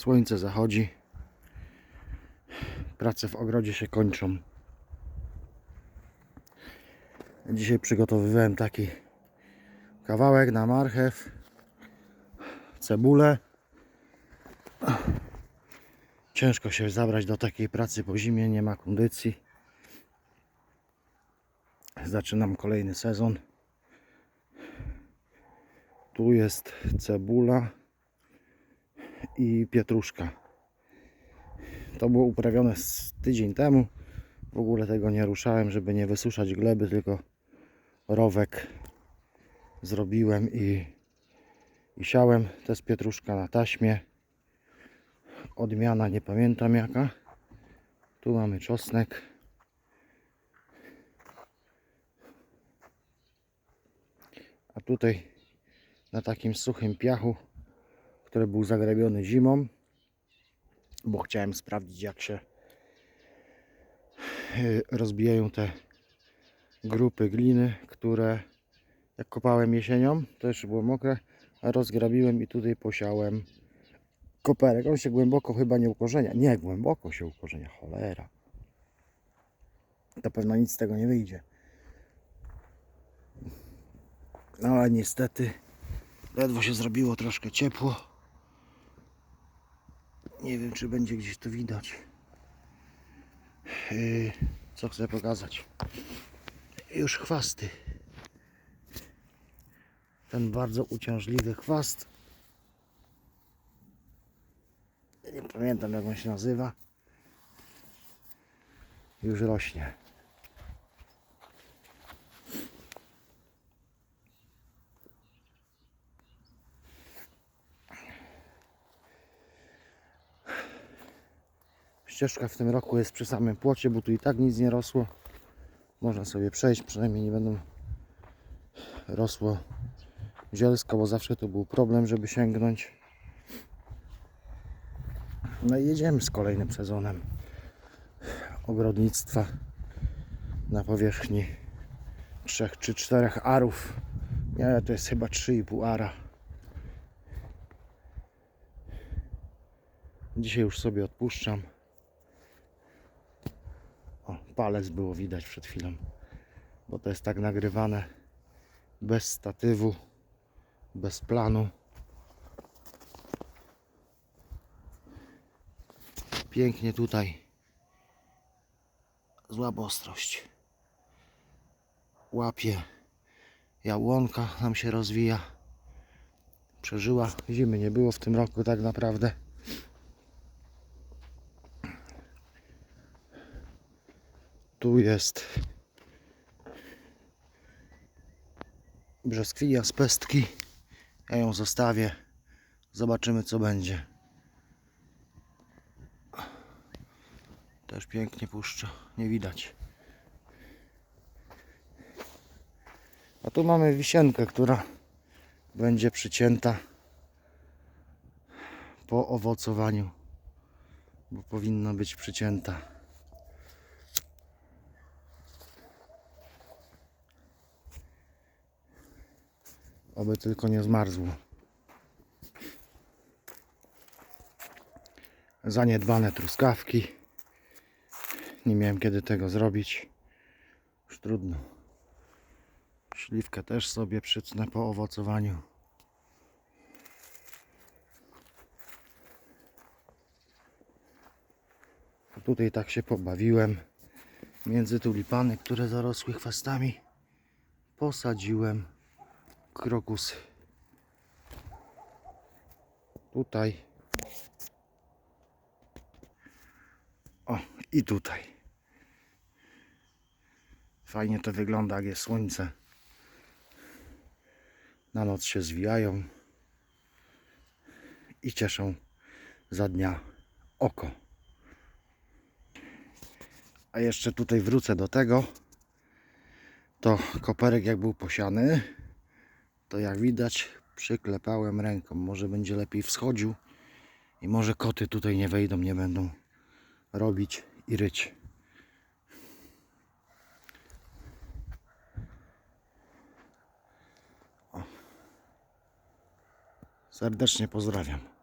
Słońce zachodzi. Prace w ogrodzie się kończą. Dzisiaj przygotowywałem taki kawałek na marchew, cebulę. Ciężko się zabrać do takiej pracy po zimie, nie ma kondycji. Zaczynam kolejny sezon. Tu jest cebula i pietruszka. To było uprawione z tydzień temu. W ogóle tego nie ruszałem, żeby nie wysuszać gleby, tylko rowek zrobiłem i, i siałem. To jest pietruszka na taśmie. Odmiana nie pamiętam jaka. Tu mamy czosnek. A tutaj na takim suchym piachu, który był zagrabiony zimą, bo chciałem sprawdzić jak się y, rozbijają te grupy gliny, które jak kopałem jesienią, jeszcze było mokre, rozgrabiłem i tutaj posiałem koperek. On się głęboko chyba nie ukorzenia. Nie, głęboko się ukorzenia, cholera. To pewno nic z tego nie wyjdzie. No ale niestety ledwo się zrobiło troszkę ciepło. Nie wiem czy będzie gdzieś to widać. Yy, co chcę pokazać? Już chwasty. Ten bardzo uciążliwy chwast. Nie pamiętam jak on się nazywa. Już rośnie. Ścieżka w tym roku jest przy samym płocie, bo tu i tak nic nie rosło. Można sobie przejść, przynajmniej nie będą rosło zielsko, bo zawsze to był problem, żeby sięgnąć. No i jedziemy z kolejnym sezonem ogrodnictwa na powierzchni 3 czy 4 arów. Nie, to jest chyba 3,5 ara. Dzisiaj już sobie odpuszczam. Palec było widać przed chwilą, bo to jest tak nagrywane bez statywu, bez planu. Pięknie tutaj. Zła ostrość. Łapie. Jałłonka nam się rozwija. Przeżyła. Zimy nie było w tym roku tak naprawdę. Jest brzoskwinia z pestki. Ja ją zostawię. Zobaczymy co będzie. Też pięknie puszcza. Nie widać. A tu mamy wisienkę, która będzie przycięta po owocowaniu. Bo powinna być przycięta. Oby tylko nie zmarzło. Zaniedbane truskawki. Nie miałem kiedy tego zrobić. Już trudno. Śliwkę też sobie przytnę po owocowaniu. Tutaj tak się pobawiłem. Między tulipany, które zarosły chwastami, posadziłem krokusy. Tutaj. O, i tutaj. Fajnie to wygląda, jak jest słońce. Na noc się zwijają i cieszą za dnia oko. A jeszcze tutaj wrócę do tego. To koperek jak był posiany, to jak widać przyklepałem ręką. Może będzie lepiej wschodził i może koty tutaj nie wejdą, nie będą robić i ryć. O. Serdecznie pozdrawiam.